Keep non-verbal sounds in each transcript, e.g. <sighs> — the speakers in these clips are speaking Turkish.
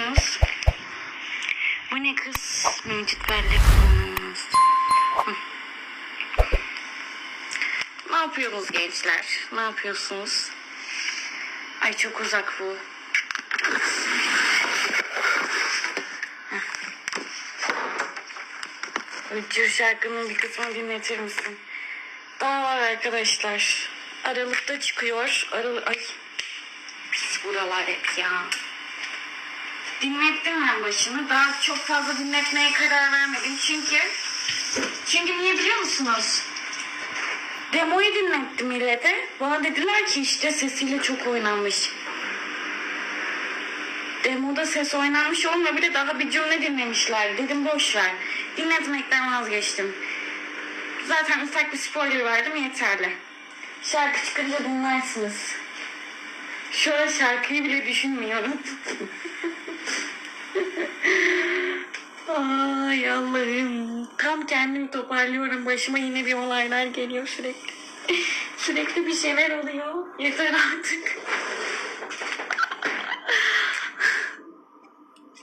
yapıyorsunuz? Bu ne kız? Mevcut bellek kullanılmaz. Ne yapıyorsunuz gençler? Ne yapıyorsunuz? Ay çok uzak bu. Ötür şarkının bir kısmını dinletir misin? Daha var arkadaşlar. Aralıkta çıkıyor. Aralık... Ay. Pis buralar hep ya. Dinlettim ben başını. Daha çok fazla dinletmeye karar vermedim. Çünkü... Çünkü niye biliyor musunuz? Demoyu dinlettim millete. Bana dediler ki işte sesiyle çok oynanmış. Demoda ses oynanmış olma bile daha bir cümle dinlemişler. Dedim boş ver. Dinletmekten vazgeçtim. Zaten ufak bir spoiler verdim yeterli. Şarkı çıkınca dinlersiniz. Şu an şarkıyı bile düşünmüyorum. <laughs> Ay Allah'ım. Tam kendimi toparlıyorum. Başıma yine bir olaylar geliyor sürekli. Sürekli bir şeyler oluyor. Yeter artık.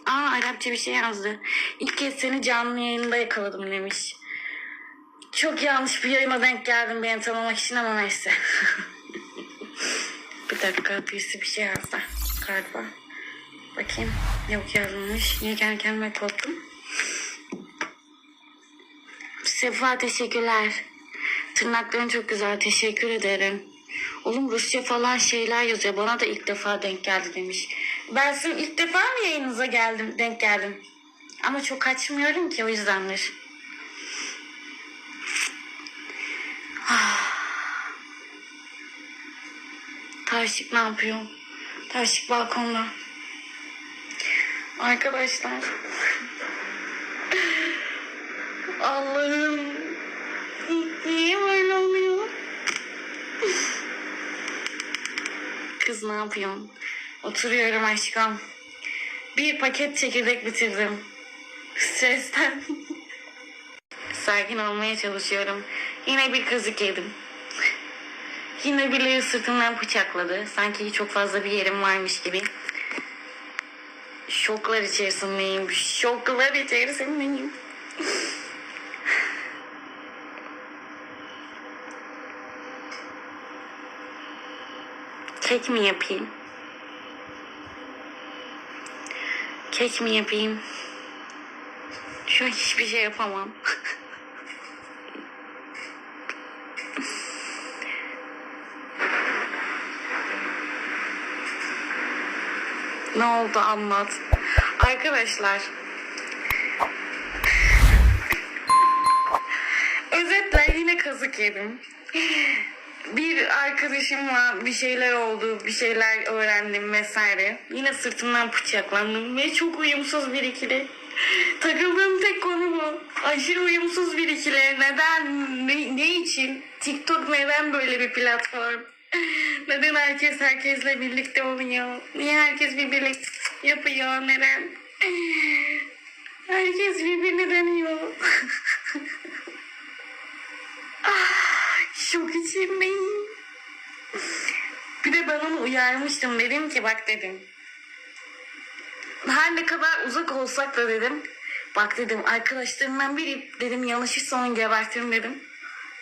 Aa Arapça bir şey yazdı. İlk kez seni canlı yayında yakaladım demiş. Çok yanlış bir yayına denk geldim beni tanımak için ama neyse. <laughs> bir dakika birisi bir şey yazdı galiba. Bakayım. Yok yazılmış. Niye kendi kendime korktum? Sefa teşekkürler. Tırnakların çok güzel. Teşekkür ederim. Oğlum Rusça falan şeyler yazıyor. Bana da ilk defa denk geldi demiş. Ben sizin ilk defa mı yayınınıza geldim, denk geldim? Ama çok açmıyorum ki o yüzdendir. Taşık ne yapıyor? Taşık balkonda. Arkadaşlar. Allah'ım. Niye böyle oluyor? Kız ne yapıyorsun? Oturuyorum aşkım. Bir paket çekirdek bitirdim. Stresten. Sakin olmaya çalışıyorum. Yine bir kazık yedim. Yine birileri sırtımdan bıçakladı. Sanki çok fazla bir yerim varmış gibi. Şoklar içerisindeyim. Şoklar içerisindeyim. Kek mi yapayım? Kek mi yapayım? Şu an hiçbir şey yapamam. <laughs> ne oldu anlat. Arkadaşlar. Özetle yine kazık yedim. Bir arkadaşımla bir şeyler oldu, bir şeyler öğrendim vesaire. Yine sırtımdan bıçaklandım ve çok uyumsuz bir ikili. Takıldığım tek konu bu. Aşırı uyumsuz bir ikili. Neden? Ne, ne için? TikTok neden böyle bir platform? Neden herkes herkesle birlikte oluyor? Niye herkes birbirini yapıyor? Neden? Herkes birbirini deniyor. Şok içindeyim. Bir de ben onu uyarmıştım. Dedim ki bak dedim. Her ne kadar uzak olsak da dedim. Bak dedim arkadaşlarımdan biri dedim yanlışırsa onu gebertirim dedim.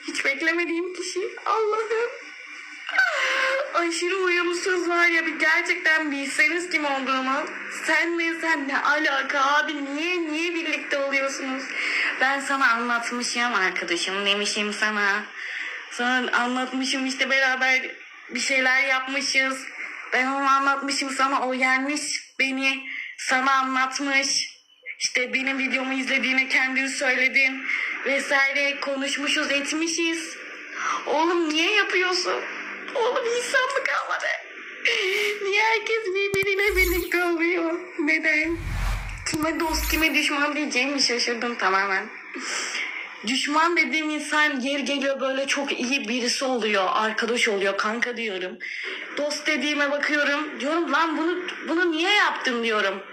Hiç beklemediğim kişi Allah'ım. Aşırı uyumsuz var ya bir gerçekten bilseniz kim olduğumu. Sen ne sen ne alaka abi niye niye birlikte oluyorsunuz? Ben sana anlatmışım arkadaşım demişim sana. Sana anlatmışım işte beraber bir şeyler yapmışız. Ben onu anlatmışım sana o gelmiş beni sana anlatmış. İşte benim videomu izlediğini kendin söyledin vesaire konuşmuşuz etmişiz. Oğlum niye yapıyorsun? Oğlum insan mı kalmadı? Niye herkes birbiriyle birlikte oluyor? Neden? Kime dost kime düşman diyeceğimi şaşırdım tamamen. Düşman dediğim insan yer geliyor böyle çok iyi birisi oluyor, arkadaş oluyor, kanka diyorum. Dost dediğime bakıyorum, diyorum lan bunu bunu niye yaptın diyorum.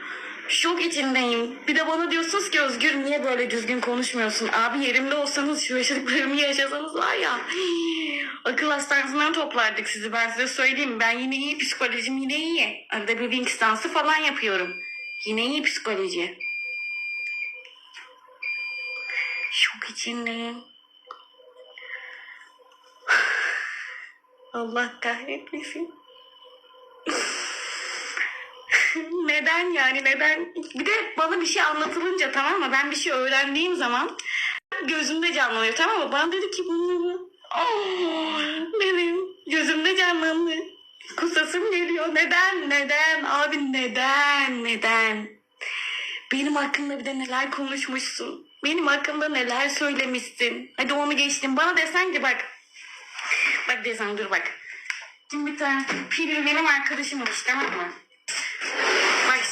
Şok içindeyim. Bir de bana diyorsunuz ki Özgür niye böyle düzgün konuşmuyorsun? Abi yerimde olsanız şu yaşadıklarımı yaşasanız var ya. Akıl hastanesinden toplardık sizi ben size söyleyeyim. Ben yine iyi psikolojim yine iyi. Arada bir Wings dansı falan yapıyorum. Yine iyi psikoloji. Şok içindeyim. <sighs> Allah kahretmesin. <laughs> neden yani neden? Bir de bana bir şey anlatılınca tamam mı? Ben bir şey öğrendiğim zaman gözümde canlanıyor tamam mı? Bana dedi ki bunları oh, benim gözümde canlandı. Kusasım geliyor. Neden? Neden? Abi neden? Neden? Benim hakkımda bir de neler konuşmuşsun. Benim hakkımda neler söylemişsin. Hadi onu geçtim. Bana desen ki bak. Bak desen dur bak. Şimdi bir tane benim arkadaşımmış tamam mı?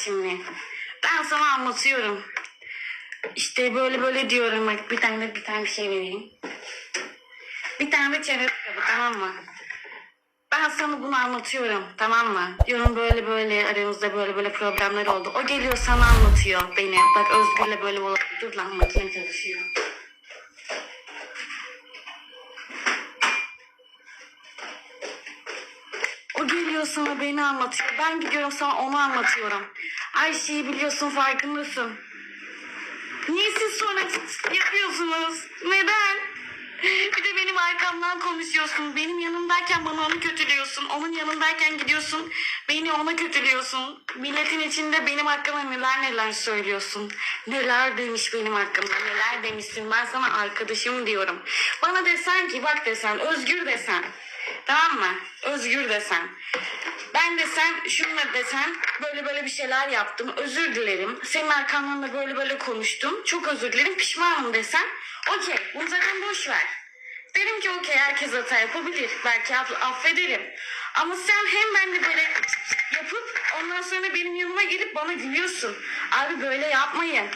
Şimdi. Ben sana anlatıyorum. İşte böyle böyle diyorum. Bak bir tane bir tane bir şey vereyim. Bir tane de çevre kitabı tamam mı? Ben sana bunu anlatıyorum tamam mı? Diyorum böyle böyle aramızda böyle böyle problemler oldu. O geliyor sana anlatıyor beni. Bak Özgür'le böyle böyle. Dur lan makine çalışıyor. O geliyor sana beni anlatıyor. Ben gidiyorum sana onu anlatıyorum. Her şeyi biliyorsun farkındasın. Niye siz sonra yapıyorsunuz? Neden? Bir de benim arkamdan konuşuyorsun. Benim yanımdayken bana onu kötülüyorsun. Onun yanındayken gidiyorsun. Beni ona kötülüyorsun. Milletin içinde benim hakkımda neler neler söylüyorsun. Neler demiş benim hakkımda. Neler demişsin. Ben sana arkadaşım diyorum. Bana desen ki bak desen özgür desen. Tamam mı? Özgür desen. Ben desen şununla desen böyle böyle bir şeyler yaptım. Özür dilerim. Senin arkandan da böyle böyle konuştum. Çok özür dilerim. Pişmanım desen. Okey. Bunu zaten boş ver. Derim ki okey herkes hata yapabilir. Belki aff- affederim. Ama sen hem benimle böyle yapıp ondan sonra benim yanıma gelip bana gülüyorsun. Abi böyle yapmayın.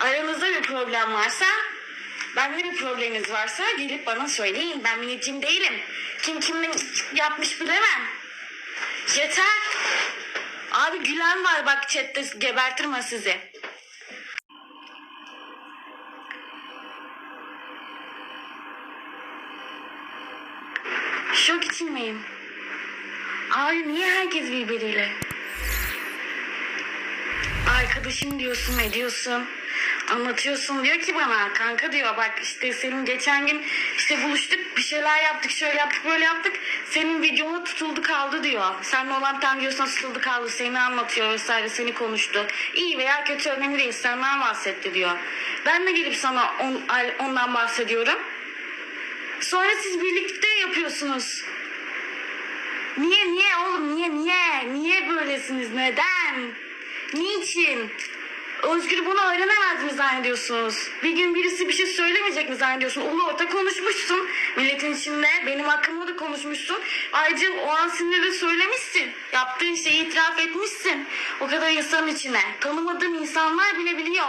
Aranızda bir problem varsa Benimle bir probleminiz varsa gelip bana söyleyin. Ben minicim değilim. Kim kimin yapmış bilemem. Yeter. Abi gülen var bak chatte gebertirme sizi. Şok içindeyim. Abi niye herkes birbiriyle? Arkadaşım diyorsun ne diyorsun? Anlatıyorsun diyor ki bana kanka diyor bak işte senin geçen gün işte buluştuk bir şeyler yaptık şöyle yaptık böyle yaptık senin videona tutuldu kaldı diyor. Seninle olan tam diyorsan tutuldu kaldı seni anlatıyor vesaire seni konuştu. İyi veya kötü önemli değil senden bahsetti diyor. Ben de gelip sana on, ondan bahsediyorum. Sonra siz birlikte yapıyorsunuz. Niye niye oğlum niye niye niye böylesiniz neden niçin Özgür bunu öğrenemez mi zannediyorsunuz? Bir gün birisi bir şey söylemeyecek mi zannediyorsun? Ulu orta konuşmuşsun. Milletin içinde benim hakkımda da konuşmuşsun. Ayrıca o an sinirle söylemişsin. Yaptığın şeyi itiraf etmişsin. O kadar insanın içine. Tanımadığım insanlar bile biliyor.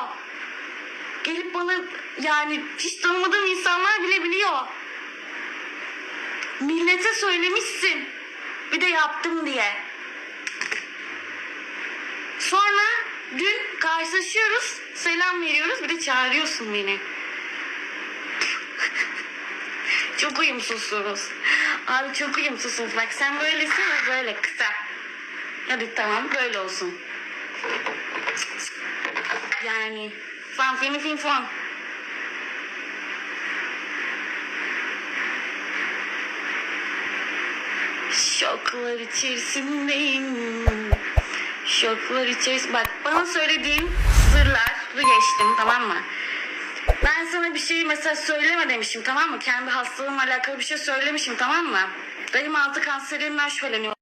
Gelip bana yani hiç tanımadığım insanlar bile biliyor. Millete söylemişsin. Bir de yaptım diye. Sonra dün karşılaşıyoruz, selam veriyoruz, bir de çağırıyorsun beni. <laughs> çok uyumsuzsunuz. Abi çok uyumsuzsunuz. Bak sen böylesin ve böyle kısa. Hadi tamam böyle olsun. Yani fan fini fin fan. Şoklar içerisindeyim. Şoklar içerisinde. Bak bana söylediğin sırları geçtim tamam mı? Ben sana bir şey mesela söyleme demişim tamam mı? Kendi hastalığımla alakalı bir şey söylemişim tamam mı? Benim altı kanserinden şüpheleniyor.